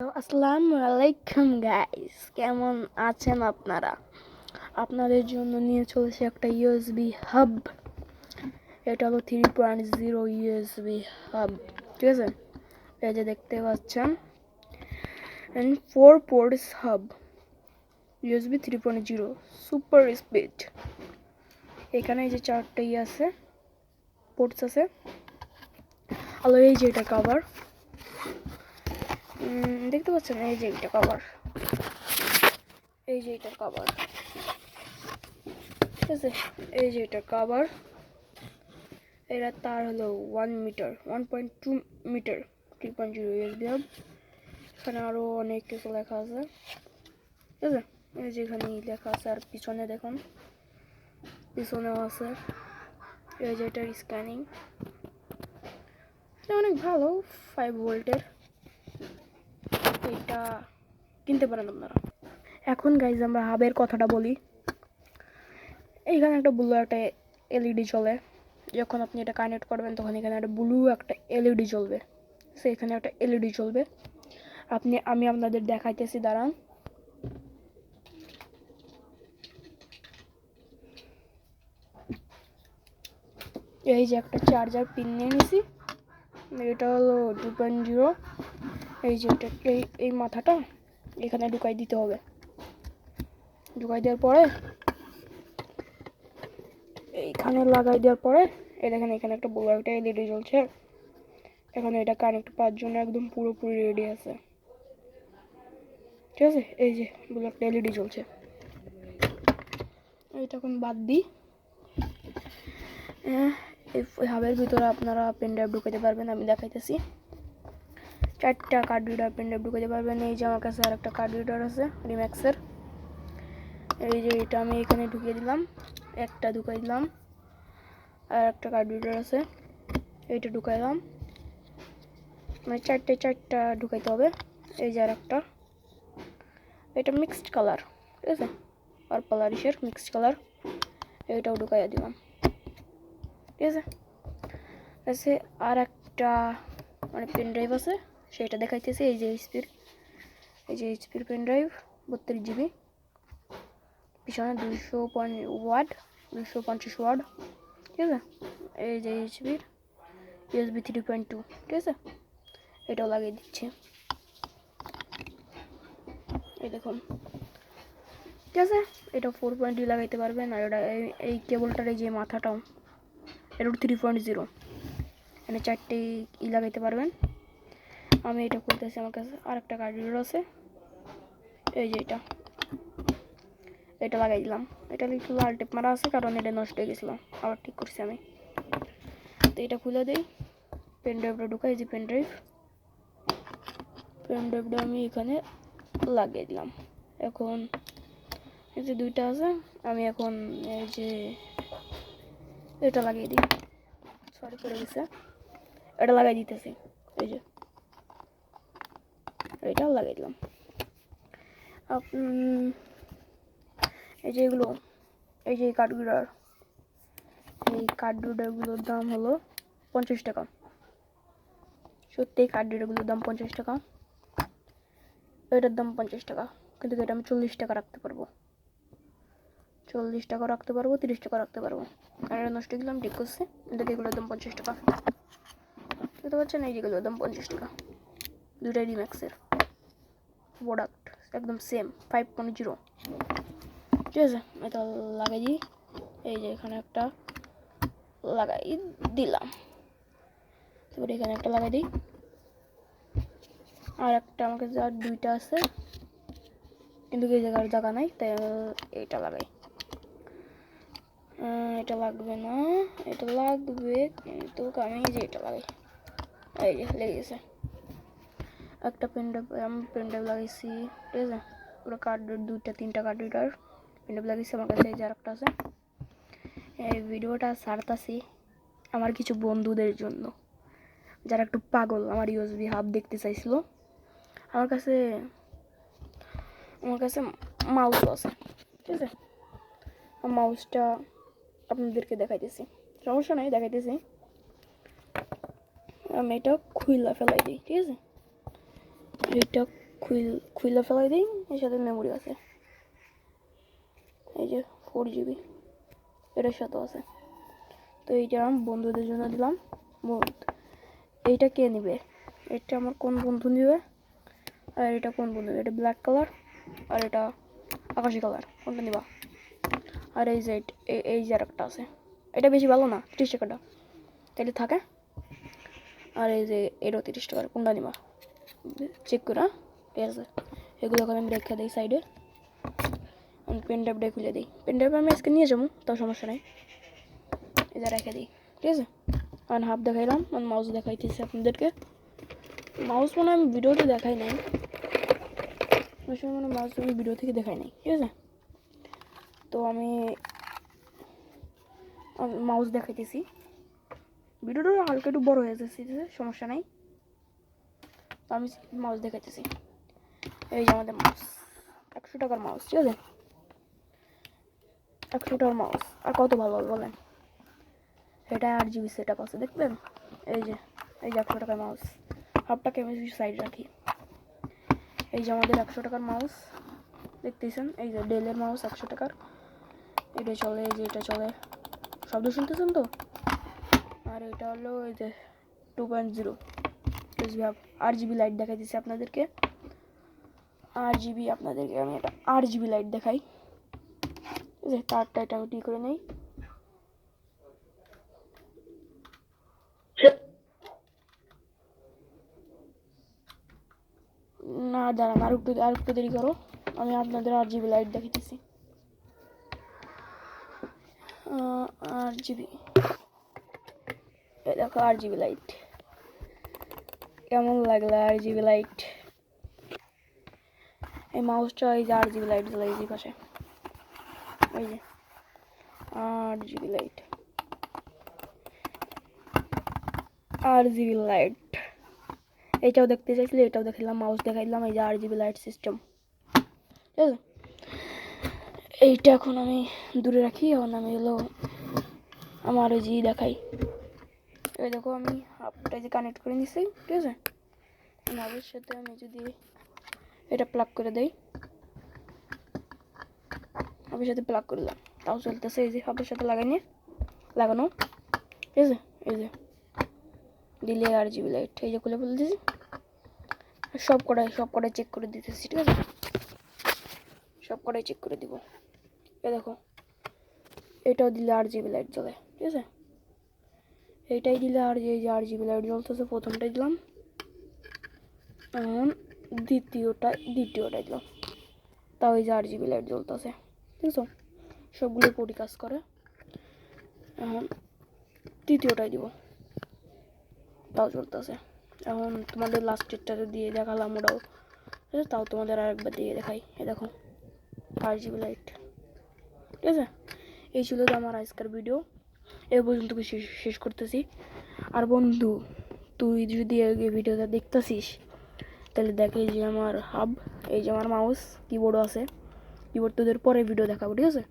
আসসালামু আলাইকুম গাইস কেমন আছেন আপনারা? আপনাদের জন্য নিয়ে চলেছে একটা ইউএসবি হাব এটা হলো three point zero USB hub ঠিক আছে? এই যে দেখতে পাচ্ছেন and four ports hub USB three point zero super speed এখানে এই যে চারটে ইয়ে আছে পোর্টস আছে। আর এই যে এটা কাভার দেখতে পাচ্ছেন এই যে এটা কভার এই যে এটা কভার ঠিক আছে? এই যে এটা কভার এটা তার হলো one metre one point two metre three point zero USB hub এখানে আরও অনেক কিছু লেখা আছে। ঠিক আছে? এই যে এখানে লেখা আছে আর পিছনে দেখুন। পিছনেও আছে। এই যে এটার স্ক্যানিং এটা অনেক ভালো ফাইভ ভোল্টের এটা কিনতে পারেন আপনারা। এখন গাইজ আমরা হাবের কথাটা বলি। এইখানে একটা ব্লু একটা এলইডি চলে যখন আপনি এটা কানেক্ট করবেন, তখন এখানে একটা ব্লু একটা এলইডি জ্বলবে। সো এখানে একটা এলইডি চলবে আপনি, আমি আপনাদের দেখাইতেছি, দাঁড়ান। এই যে একটা চার্জার পিন নিয়ে নিছি। এটা হলো টু পয়েন্ট জিরো এই যে এটা এই এই মাথাটা এখানে ঢুকাই দিতে হবে। ঢুকাই দেওয়ার পরে এইখানে লাগাই দেওয়ার পরে এই দেখেন এখানে একটা বড় একটা এলইডি জ্বলছে। এখন এটা কানেক্ট পাওয়ার জন্য একদম পুরোপুরি রেডি আছে। ঠিক আছে? এই যে বড় একটা এলইডি জ্বলছে। এইটা এখন বাদ দিই। আহ, এই হাবের ভিতরে আপনারা পেন ড্রাইভ ঢুকাতে পারবেন আমি দেখাইতেছি। চারটা কার্ড রিডার পেন ড্রাইভ ঢুকাতে পারবেন। এই যে আমার কাছে আর একটা কার্ড রিডার আছে রিম্যাক্সের এই যে এটা আমি এখানে ঢুকিয়ে দিলাম, একটা ঢুকাই দিলাম, আর একটা কার্ড রিডার আছে, এইটা ঢুকাইলাম মানে চারটে চারটা ঢুকাইতে হবে, এই যে আর একটা এটা মিক্সড কালার ঠিক আছে? আর পালারিসের মিক্সড কালার এইটাও ঢুকাইয়া দিলাম, ঠিক আছে? আর একটা মানে পেন ড্রাইভ আছে সেটা দেখাইতেছে, এই যে এইচপির এই যে এইচপির পেন ড্রাইভ বত্রিশ জিবি পিছনে দুশো ওয়াট দুশো পঞ্চাশ ওয়াট ঠিক আছে? এই যে এইচপির ইউএসবি থ্রি পয়েন্ট টু ঠিক আছে? এটাও লাগিয়ে দিচ্ছি। এই দেখুন। ঠিক আছে? এটা ফোর পয়েন্ট লাগাইতে পারবেন, আর এটা এই- এই কেবলটার এই যে মাথাটাও এটা থ্রি পয়েন্ট জিরো এখানে চারটে ই লাগাইতে পারবেন। আমি এটা করতেছি আমার কাছে আর একটা কার্ড আছে। এই যে এটা। এটা লাগাই দিলাম। এটা একটু লাল টেপ মারা আছে, কারণ এটা নষ্ট হয়ে গেছিল। আবার ঠিক করছি আমি। তো এটা খুলে দিই। পেন ড্রাইভটা ঢুকাই যে পেন ড্রাইভ পেন ড্রাইভটা আমি এখানে লাগিয়ে দিলাম। এখন এই যে দুইটা আছে, আমি এখন এই যে এটা লাগিয়ে দিই। সরি করে গেছে। এটা লাগাই দিতেছি। এই যে। এটা লাগাই দিলাম। এই যে এগুলো, এই যে কাঠগুড়ার, এই কাঠগুড়াগুলোর দাম হলো পঞ্চাশ টাকা। সত্যি, এই দাম পঞ্চাশ টাকা। এটার দাম পঞ্চাশ টাকা, কিন্তু এটা আমি চল্লিশ টাকা রাখতে পারব। চল্লিশ টাকা রাখতে পারব, তিরিশ টাকা রাখতে পারব। আর নষ্ট দিলাম, ঠিক করছে। এটাকে এগুলোর দাম পঞ্চাশ টাকা। বুঝতে পারছেন? এই যেগুলোর দাম পঞ্চাশ টাকা। দুটাই রিম্যাক্সের। প্রোডাক্ট একদম সেম ফাইভ পয়েন্ট জিরো ঠিক আছে? এটা লাগাই দিই। এই যে এখানে একটা লাগাই দিলাম। তারপরে এখানে একটা লাগাই দিই। আর একটা আমাকে যা দুইটা আছে, কিন্তু এই জায়গার জায়গা নাই, তাই এইটা লাগাই। এটা লাগবে না, এটা লাগবে, কিন্তু আমি যে এটা লাগাই। এই যে লেগে গেছে। একটা পেন আমি পেন লাগাইছি, ঠিক আছে? পুরো কার্ড দুইটা, তিনটা কার্ড রিডার পেন ড্রাইভ লাগাইছি আমার কাছে, এই আরেকটা আছে। এই ভিডিওটা সারতাছি আমার কিছু বন্ধুদের জন্য। যারা একটু পাগল, আমার ইউএসবি হাব দেখতে চাইছিল। আমার কাছে আমার কাছে মাউস আছে, ঠিক আছে? মাউসটা আপনাদেরকে দেখাইতেছি। সমস্যা নাই, দেখাইতেছি। আমি এটা খুইলা ফেলাই দিই, ঠিক আছে? এটা খুইল ফেলাই দিই, এর সাথে মেমোরি আছে। এই যে ফোর জিবি এটার সাথেও আছে। তো এইটা আমি বন্ধুদের জন্য দিলাম। এইটা কে নেবে? এটা আমার কোন বন্ধু নেবে? আর এটা কোন বন্ধু? এটা ব্ল্যাক কালার আর এটা আকাশি কালার কোনটা নিবা? আর এই যে এই- এই যে আরেকটা আছে। এটা বেশি ভালো না, তিরিশ টাকাটা। তাহলে থাকে। আর এই যে এটাও তিরিশ টাকার, কোনটা নিবা? চেক করে? ঠিক আছে? এগুলোকে আমি রেখে দিই সাইডে আমি পেন ড্রাইভটা খুলে দিই। পেন ড্রাইভ আমি আজকে নিয়ে যাব, তাও সমস্যা নেই। এটা রেখে দিই। ঠিক আছে? আর হাফ দেখাইলাম আর মাউস দেখাইতেছি আপনাদেরকে। মাউস মনে আমি ভিডিওতে দেখাই নাই। সময় মানে মাউস আমি ভিডিও থেকে দেখাই নাই। ঠিক আছে? তো আমি মাউস দেখাইতেছি। ভিডিওটা হালকা একটু বড় হয়ে যাচ্ছে? সমস্যা নাই। তো আমি মাউস দেখাইতেছি। এই যে আমাদের মাউস একশো টাকার মাউস ঠিক আছে? একশো টাকার মাউস আর কত ভালো বলেন? এটা আট জিবি সেট আপ আছে, দেখবেন? এই যে এই যে একশো টাকার মাউস হাফটাকে আমি সাইড রাখি। এই যে আমাদের একশো টাকার মাউস দেখতেছেন? এই যে ডেলের মাউস একশো টাকার। এটা চলে, এই যে এটা চলে। শব্দ শুনতেছেন তো? আর এটা হলো এই যে টু পয়েন্ট জিরো আর জিবি লাইট দেখাই দিচ্ছি আপনাদেরকে। আর জিবি আপনাদেরকে, আমি একটা আর জিবি লাইট দেখাই যে তারটা এটা আমি করে নেই। না, দাঁড়ান, আর একটু আর একটু দেরি করো। আমি আপনাদের আর জিবি লাইট দেখাইতেছি আর জিবি দেখো আর জিবি লাইট কেমন লাগল আর জিবি লাইট? এই মাউসটা এই যে আর জিবি লাইট জ্বলে এই যে পাশে। এই যে আট জিবি লাইট। আর জিবি লাইট। এটাও দেখতে চাইছিলে, এটাও দেখালাম মাউস দেখাইলাম, এই যে আর জিবি লাইট সিস্টেম ঠিক আছে? এইটা এখন আমি দূরে রাখি, এখন আমি হলো আমার ওই জি দেখাই। এই দেখো আমি হাফটা যে কানেক্ট করে নিছি, ঠিক আছে? হাফের সাথে আমি যদি এটা প্লাগ করে দেই হাফের সাথে প্লাগ করে দিলাম তাও চলতেছে, এই যে হাফের সাথে লাগাই নিয়ে, লাগানো, ঠিক আছে? এই যে দিলে আর জিবি লাইট এই যে খুলে দিয়েছি সব কটাই সব কটাই চেক করে দিতেছি, ঠিক আছে? সব কটাই চেক করে দিব। এ দেখো, এটাও দিলে আর জিবি লাইট জ্বলে, ঠিক আছে? এইটাই দিলে আর যে আর জিবি লাইট জ্বলতেছে, প্রথমটাই দিলাম। এখন দ্বিতীয়টা, দ্বিতীয়টাই দিলাম। তাও এই যে আর জিবি লাইট জ্বলতেছে, ঠিক আছে? সবগুলো পরি কাজ করে। এখন তৃতীয়টাই দিব। তাও চলতেছে এখন তোমাদের লাস্টেরটা দিয়ে দেখালাম ওটাও। ঠিক তাও তোমাদের আরেকবার দিয়ে দেখাই। এ দেখো আর জিবি লাইট ঠিক আছে? এই ছিল আমার আজকের ভিডিও এ পর্যন্ত শেষ করতেছি। আর বন্ধু, তুই যদি এই ভিডিওটা দেখতেছিস, তাহলে দেখ এই যে আমার হাব, এই যে আমার মাউস কিবোর্ডও আছে। কিবোর্ড তোদের পরে ভিডিও দেখাবো, ঠিক আছে?